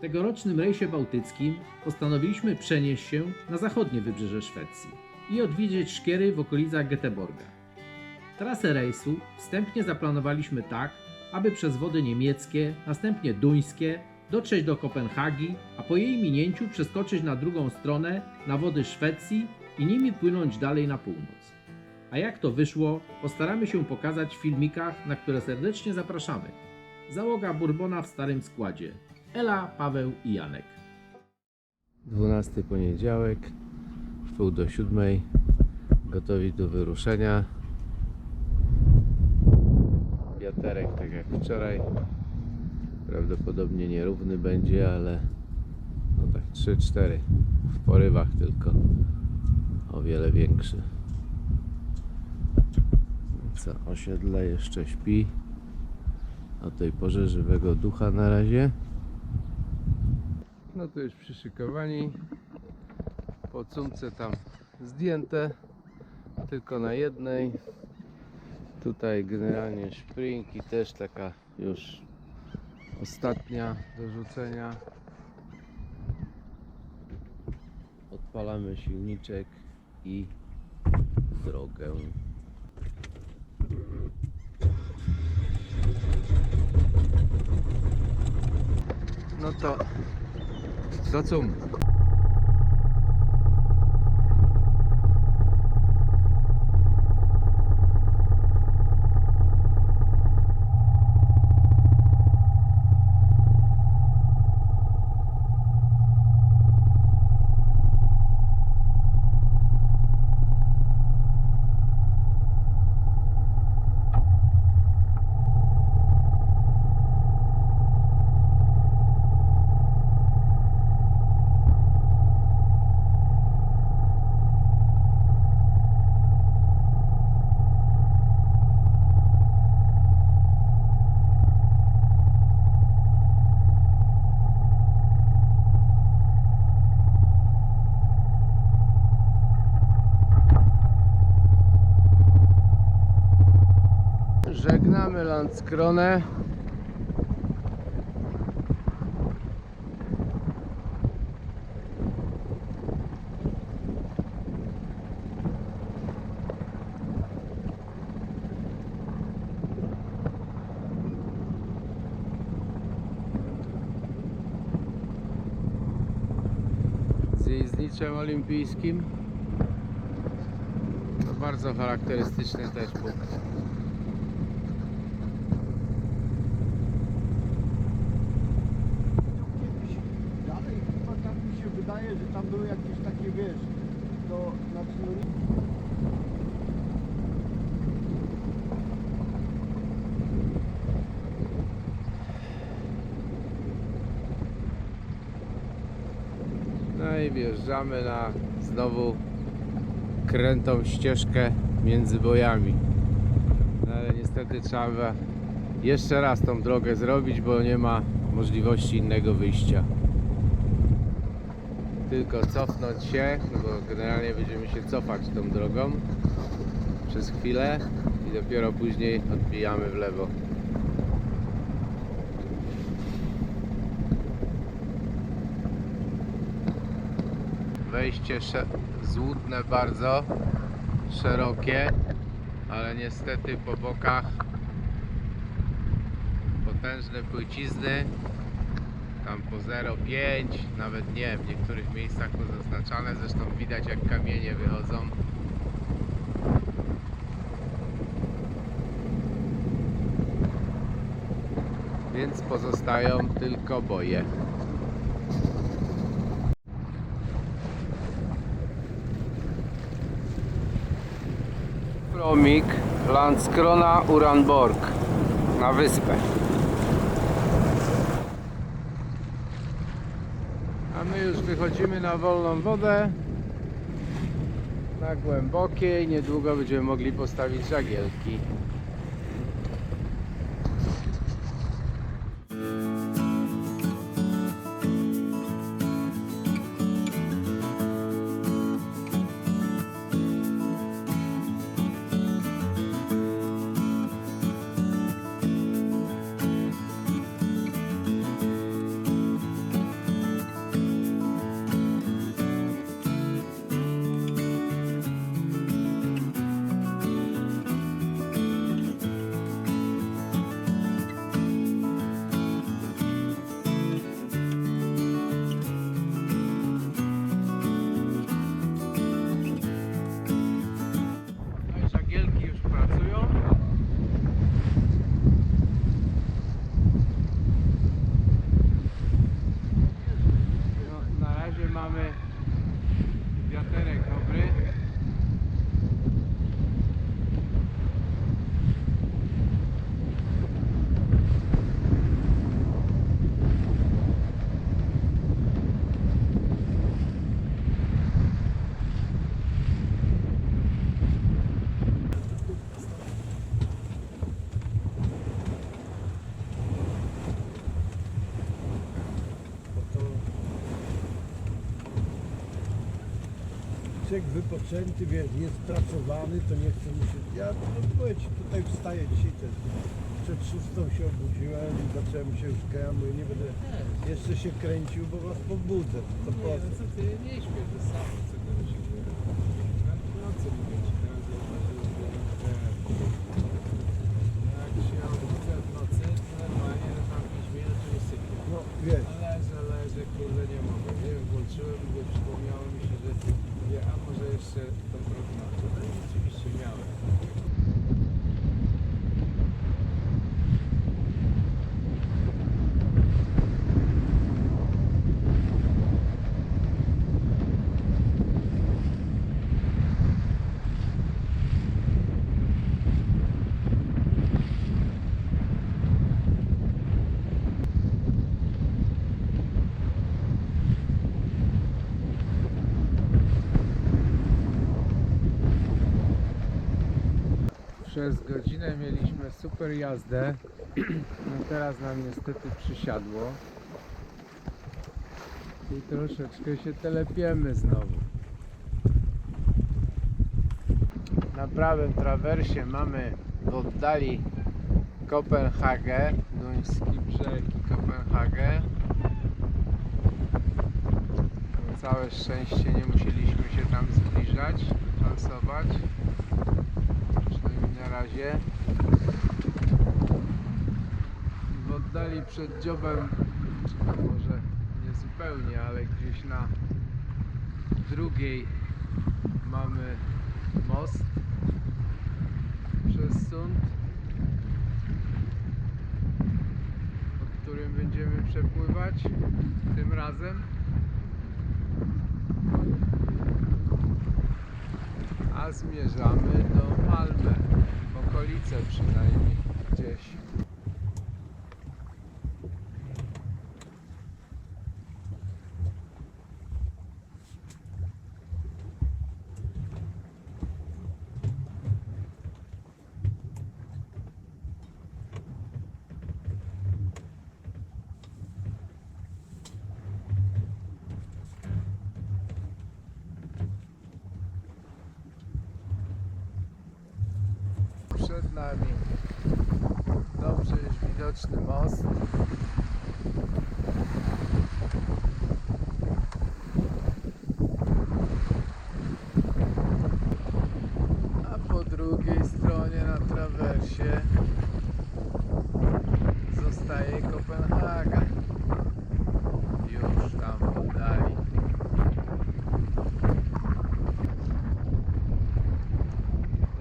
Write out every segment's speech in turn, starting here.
Tegorocznym rejsie bałtyckim postanowiliśmy przenieść się na zachodnie wybrzeże Szwecji i odwiedzić szkiery w okolicach Göteborga. Trasę rejsu wstępnie zaplanowaliśmy tak, aby przez wody niemieckie, następnie duńskie, dotrzeć do Kopenhagi, a po jej minięciu przeskoczyć na drugą stronę na wody Szwecji i nimi płynąć dalej na północ. A jak to wyszło, postaramy się pokazać w filmikach, na które serdecznie zapraszamy. Załoga Bourbona w starym składzie. Ela, Paweł i Janek. 12 poniedziałek, w pół do siódmej, gotowi do wyruszenia. Wiaterek tak jak wczoraj, prawdopodobnie nierówny będzie, ale no tak 3-4 w porywach tylko o wiele większy. Co, osiedle jeszcze śpi. O tej porze żywego ducha na razie. No to już przyszykowani. Po cumce tam zdjęte. Tylko na jednej. Tutaj generalnie szpring i też taka już ostatnia do rzucenia. Odpalamy silniczek i drogę. No to do Żegnamy Landskronę. Z jeźdźniczem olimpijskim. To bardzo charakterystyczny też punkt. Dalej chyba tak mi się wydaje, że tam były jakieś takie, wiesz, to znaczy no nie... I wjeżdżamy na znowu krętą ścieżkę między bojami. No ale niestety trzeba jeszcze raz tą drogę zrobić, bo nie ma możliwości innego wyjścia. Tylko cofnąć się, no bo generalnie będziemy się cofać tą drogą przez chwilę i dopiero później odbijamy w lewo. Sze- złudne bardzo, szerokie, ale niestety po bokach potężne płycizny, tam po 0,5, nawet nie, w niektórych miejscach pozaznaczane, zresztą widać jak kamienie wychodzą. Więc pozostają tylko boje. Promik Landskrona Uranborg na wyspę. A my już wychodzimy na wolną wodę. Na głębokiej. Niedługo będziemy mogli postawić żagielki. correct. No brake. Człowiek wypoczęty, wiesz, jest pracowany, to nie chce mi się... Ja no, mówię ci, tutaj wstaję dzisiaj też. Przed szóstą się obudziłem i zacząłem się już ja mówię, nie będę jeszcze się kręcił, bo was pobudzę. To po co? no co ty, nie śpiesz sam, co ty się Na nocy mówię ci, teraz zauważyłem, że jak się obudzę w nocy, to normalnie na tam 5 minut to mi sypie. No wiesz, Leżę, leżę, kurde nie mogę. Nie wiem, włączyłem, bo przypomniało mi się, że wie, a może jeszcze tą prognoszę. No i rzeczywiście miałem. Przez godzinę mieliśmy super jazdę. No teraz nam niestety przysiadło. I troszeczkę się telepiemy znowu. Na prawym trawersie mamy w oddali Kopenhagę, duński brzeg i Kopenhagę. Całe szczęście nie musieliśmy się tam zbliżać, przynajmniej na razie. W oddali przed dziobem, może nie zupełnie, ale gdzieś na drugiej mamy most przez Sund, pod którym będziemy przepływać tym razem. a zmierzamy do Malmę, w okolice przynajmniej gdzieś. Przed nami dobrze już widoczny most. A po drugiej stronie na trawersie zostaje Kopenhaga. Już tam w oddali.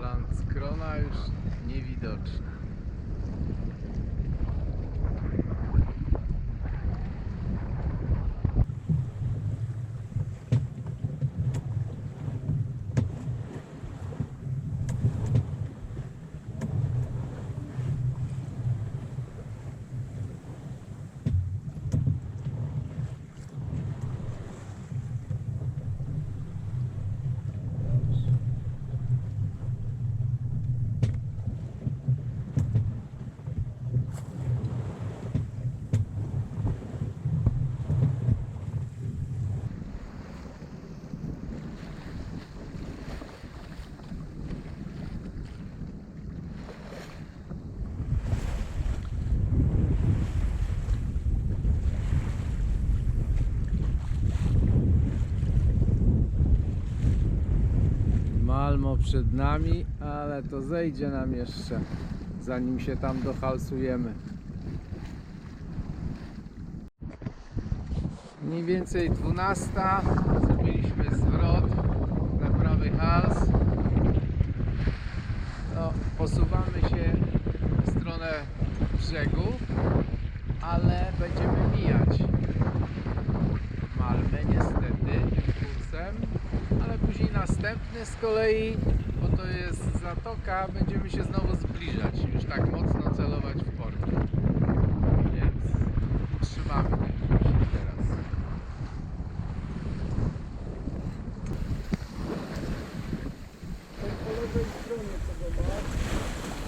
Landskrona już niewidoczna. Malmo przed nami, ale to zejdzie nam jeszcze, zanim się tam dohalsujemy. Mniej więcej 12 zrobiliśmy zwrot na prawy hals. No, posuwamy się w stronę brzegu, ale będziemy mijać Malmę niestety później następny z kolei, bo to jest zatoka, będziemy się znowu zbliżać, już tak mocno celować w port. Więc utrzymamy ten kurs teraz. to po lewej stronie tego ma,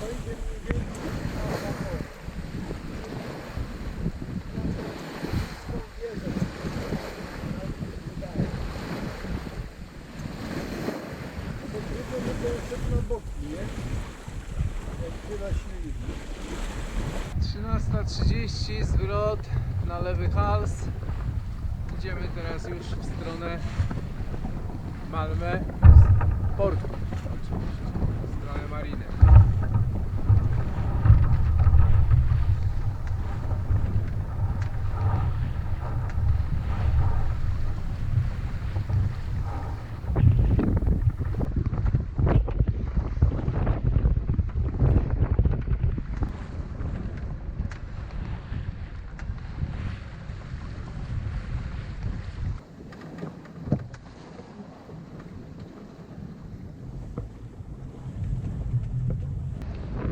to idzie mniej więcej na zachód. Tą wieżę, tak mi się wydaje. się nasilili. 13.30 zwrot na lewy hals. Idziemy teraz już w stronę Malmę, portu w stronę mariny.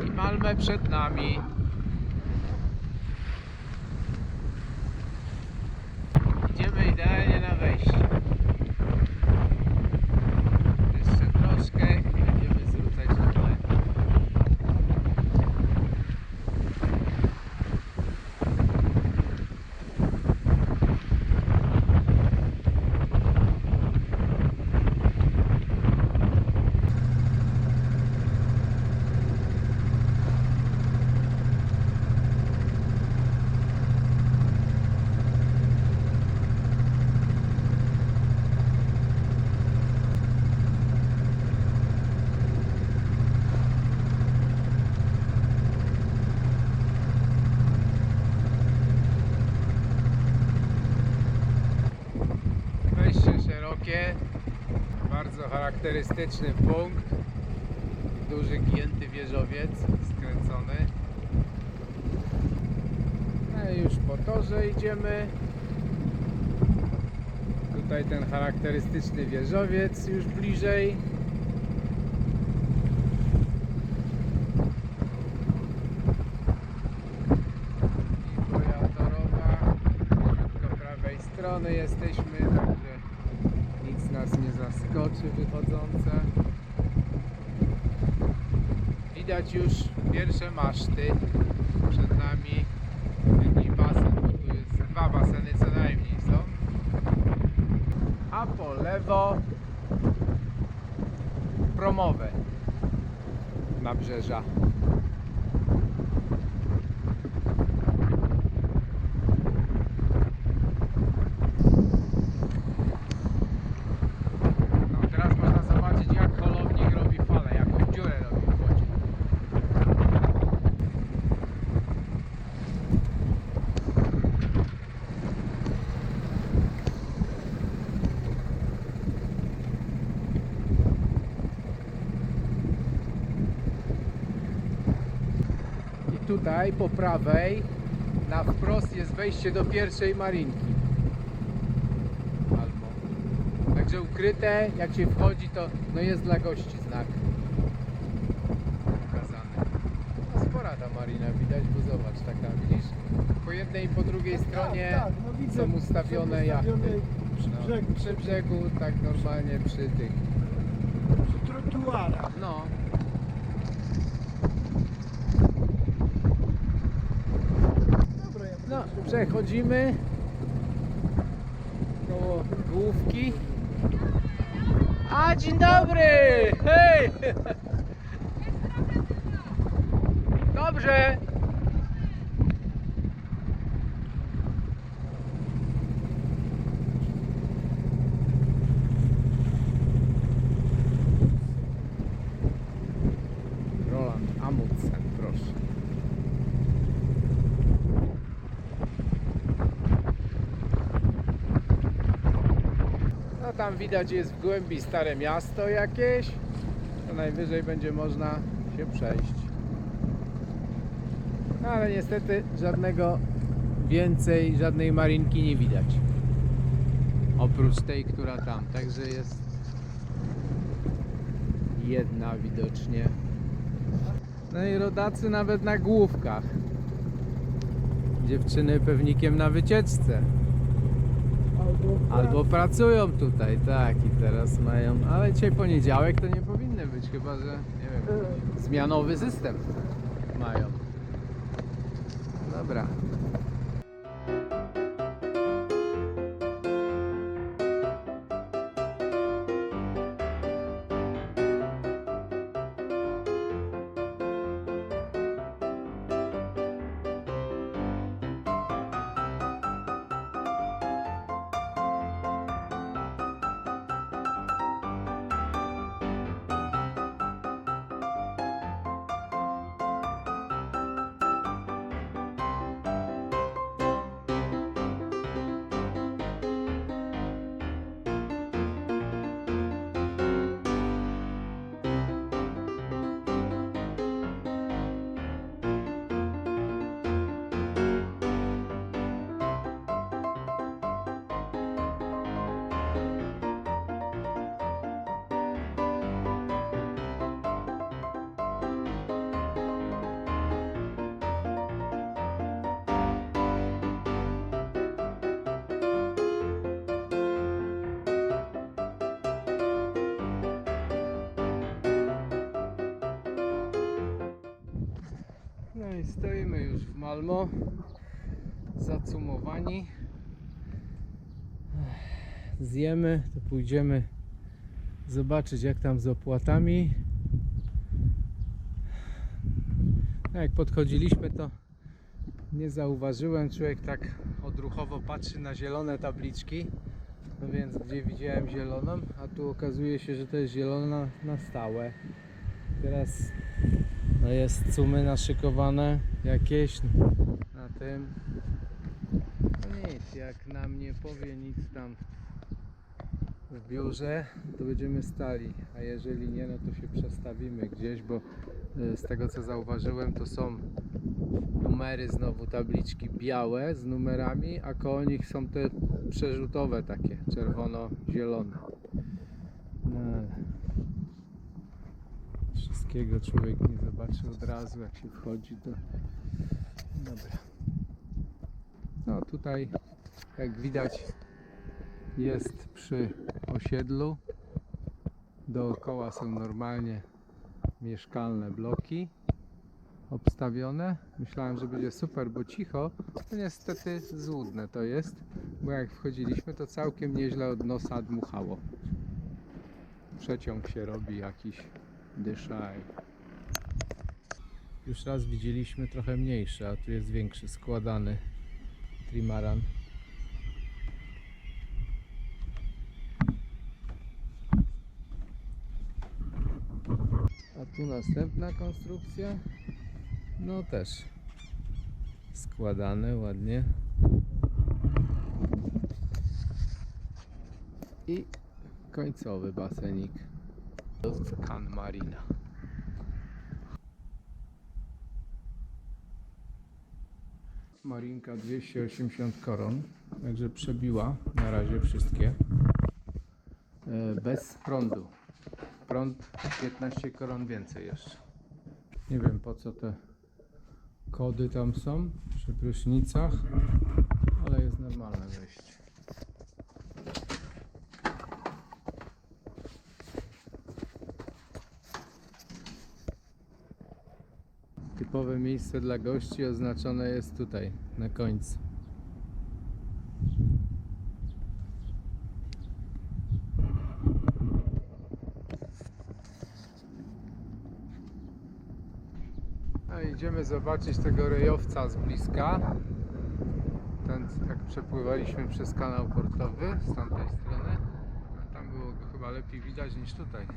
I Malmę przed nami. Idziemy idealnie na wejście. Jeszcze troszkę i będziemy zwrócać na dole. Wejście szerokie, charakterystyczny punkt. Duży gięty wieżowiec skręcony. No i już po torze idziemy. Tutaj ten charakterystyczny wieżowiec już bliżej. I torowa. Po prawej strony jesteśmy, także nic nas nie zaskoczy wychodzące. Widać już pierwsze maszty przed nami. Jakiś basen, bo tu jest dwa baseny co najmniej są. A po lewo promowe nabrzeża. No, teraz można zobaczyć jak holownik robi falę, jaką dziurę robi w wodzie. I tutaj po prawej na wprost jest wejście do pierwszej marinki. Albo Także ukryte, jak się wchodzi, to no jest dla gości znak pokazany. No spora ta marina widać, bo zobacz, taka widzisz? Po jednej i po drugiej stronie Tak, tak, no widzę, są ustawione jachty. Przy No, brzegu, przy brzegu, tak normalnie przy tych. przy trotuarach. No. Dobra, ja No, będę przechodzimy koło główki. A, dzień dobry! Hej! Dobrze! Tam widać jest w głębi stare miasto jakieś. To najwyżej będzie można się przejść. No ale niestety żadnego więcej, żadnej marinki nie widać. Oprócz tej, która tam. Także jest jedna widocznie. No i rodacy nawet na główkach. Dziewczyny pewnikiem na wycieczce. Albo, pracują tutaj, tak, i teraz mają. Ale dzisiaj poniedziałek to nie powinny być, chyba że nie wiem, zmianowy system mają. Dobra. Malmo. Zacumowani. Zjemy, to pójdziemy zobaczyć jak tam z opłatami. No jak podchodziliśmy to nie zauważyłem, człowiek tak odruchowo patrzy na zielone tabliczki. No więc gdzie widziałem zieloną, a tu okazuje się, że to jest zielona na stałe. Teraz no jest sumy naszykowane jakieś na tym. No nic, jak nam nie powie nic tam w biurze, to będziemy stali, a jeżeli nie, no to się przestawimy gdzieś, bo y, z tego co zauważyłem, to są numery znowu tabliczki białe z numerami, a koło nich są te przerzutowe takie, czerwono-zielone. No, wszystkiego człowiek nie zobaczy od razu, jak się wchodzi, to dobra. No tutaj, jak widać, jest przy osiedlu. Dookoła są normalnie mieszkalne bloki obstawione. Myślałem, że będzie super, bo cicho. Niestety złudne to jest, bo jak wchodziliśmy, to całkiem nieźle od nosa dmuchało. Przeciąg się robi jakiś dyszaj. Już raz widzieliśmy trochę mniejszy, a tu jest większy, składany trimaran. A tu następna konstrukcja. No też składane ładnie. I końcowy basenik. Can Marina. Marinka 280 koron, także przebiła na razie wszystkie. E, Bez prądu. Prąd 15 koron więcej jeszcze. Nie wiem po co te kody tam są przy prysznicach, ale jest normalne wejście. Miejsce dla gości oznaczone jest tutaj, na końcu. A idziemy zobaczyć tego rejowca z bliska. Ten, jak przepływaliśmy przez kanał portowy z tamtej strony, tam było go chyba lepiej widać niż tutaj.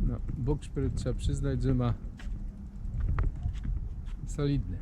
No, Bukszpryt trzeba przyznać, że ma solidny.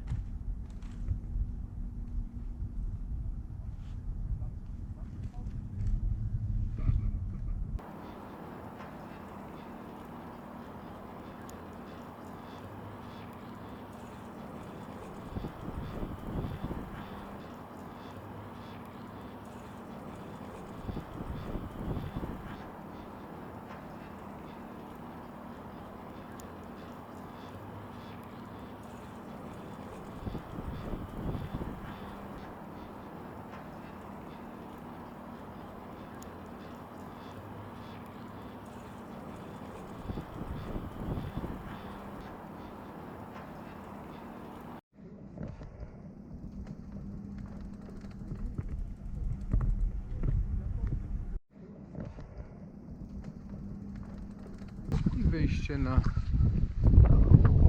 Wyjście na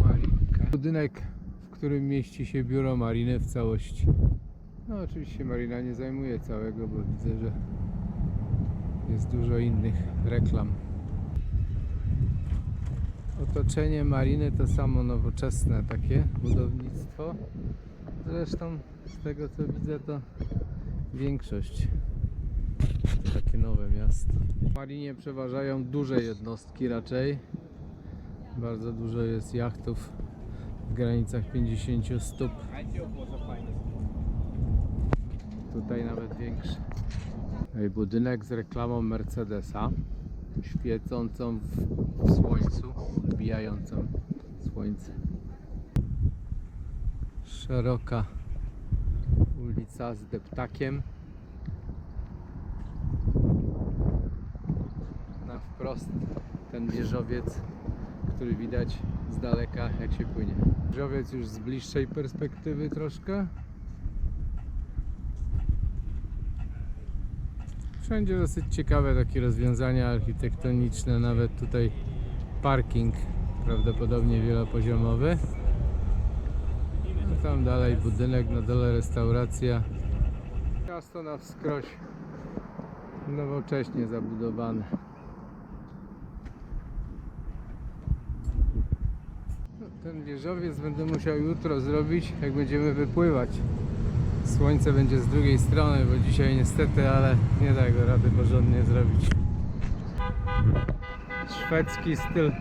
Marinkę. Budynek, w którym mieści się biuro Mariny w całości. No oczywiście Marina nie zajmuje całego, bo widzę, że jest dużo innych reklam. Otoczenie Mariny to samo nowoczesne takie budownictwo. Zresztą z tego co widzę to większość takie nowe miasto. W Marinie przeważają duże jednostki raczej. Bardzo dużo jest jachtów w granicach 50 stóp. Tutaj nawet większy. Budynek z reklamą Mercedesa, świecącą w, słońcu, odbijającą słońce. Szeroka ulica z deptakiem. na wprost ten wieżowiec, który widać z daleka jak się płynie. Żowiec już z bliższej perspektywy troszkę. Wszędzie dosyć ciekawe takie rozwiązania architektoniczne, nawet tutaj parking prawdopodobnie wielopoziomowy. No tam dalej budynek, na dole restauracja. Miasto na wskroś nowocześnie zabudowane. No, Ten wieżowiec będę musiał jutro zrobić, jak będziemy wypływać. Słońce będzie z drugiej strony, bo dzisiaj niestety, ale nie da go rady porządnie zrobić. Szwedzki styl.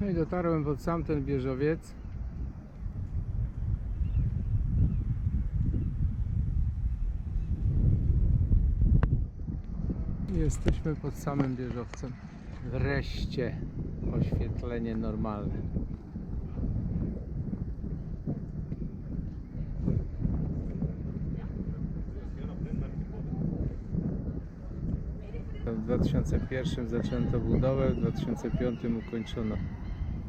No i dotarłem pod sam ten wieżowiec. Jesteśmy pod samym wieżowcem. Wreszcie oświetlenie normalne. W 2001 zaczęto budowę, w 2005 ukończono.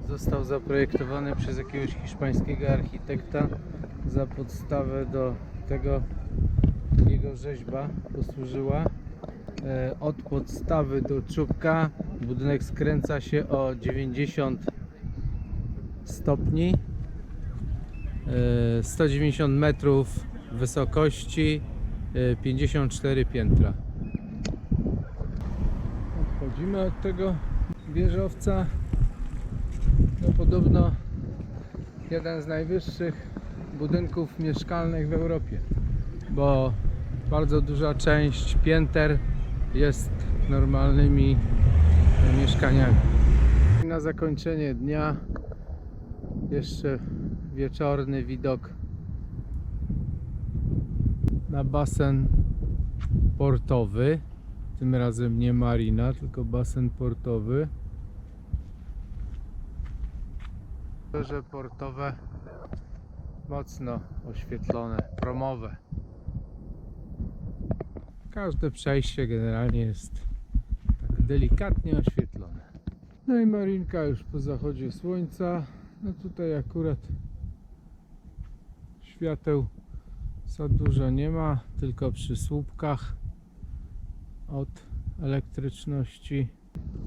Został zaprojektowany przez jakiegoś hiszpańskiego architekta za podstawę do tego jego rzeźba posłużyła. E, Od podstawy do czubka budynek skręca się o 90 stopni. E, 190 metrów wysokości, e, 54 piętra. Odchodzimy od tego wieżowca. No podobno jeden z najwyższych budynków mieszkalnych w Europie, bo bardzo duża część pięter jest normalnymi mieszkaniami. Na zakończenie dnia jeszcze wieczorny widok na basen portowy. Tym razem nie marina, tylko basen portowy. Plaże portowe mocno oświetlone, promowe. Każde przejście generalnie jest tak delikatnie oświetlone. No i marinka już po zachodzie słońca. No tutaj akurat świateł za dużo nie ma, tylko przy słupkach od elektryczności.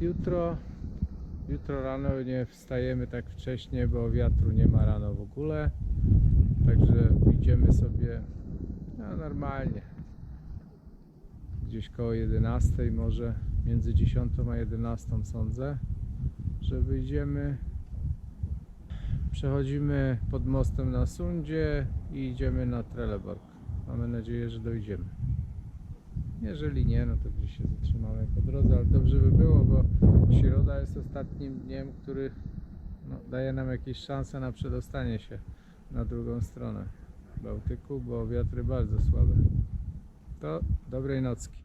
Jutro Jutro rano nie wstajemy tak wcześnie, bo wiatru nie ma rano w ogóle. Także wyjdziemy sobie no, normalnie. Gdzieś koło 11 może, między 10 a 11 sądzę, że wyjdziemy. Przechodzimy pod mostem na Sundzie i idziemy na Trelleborg. Mamy nadzieję, że dojdziemy. Jeżeli nie, no to gdzieś się zatrzymamy po drodze, ale dobrze by było, bo środa jest ostatnim dniem, który no, daje nam jakieś szanse na przedostanie się na drugą stronę Bałtyku, bo wiatry bardzo słabe. To dobrej nocki.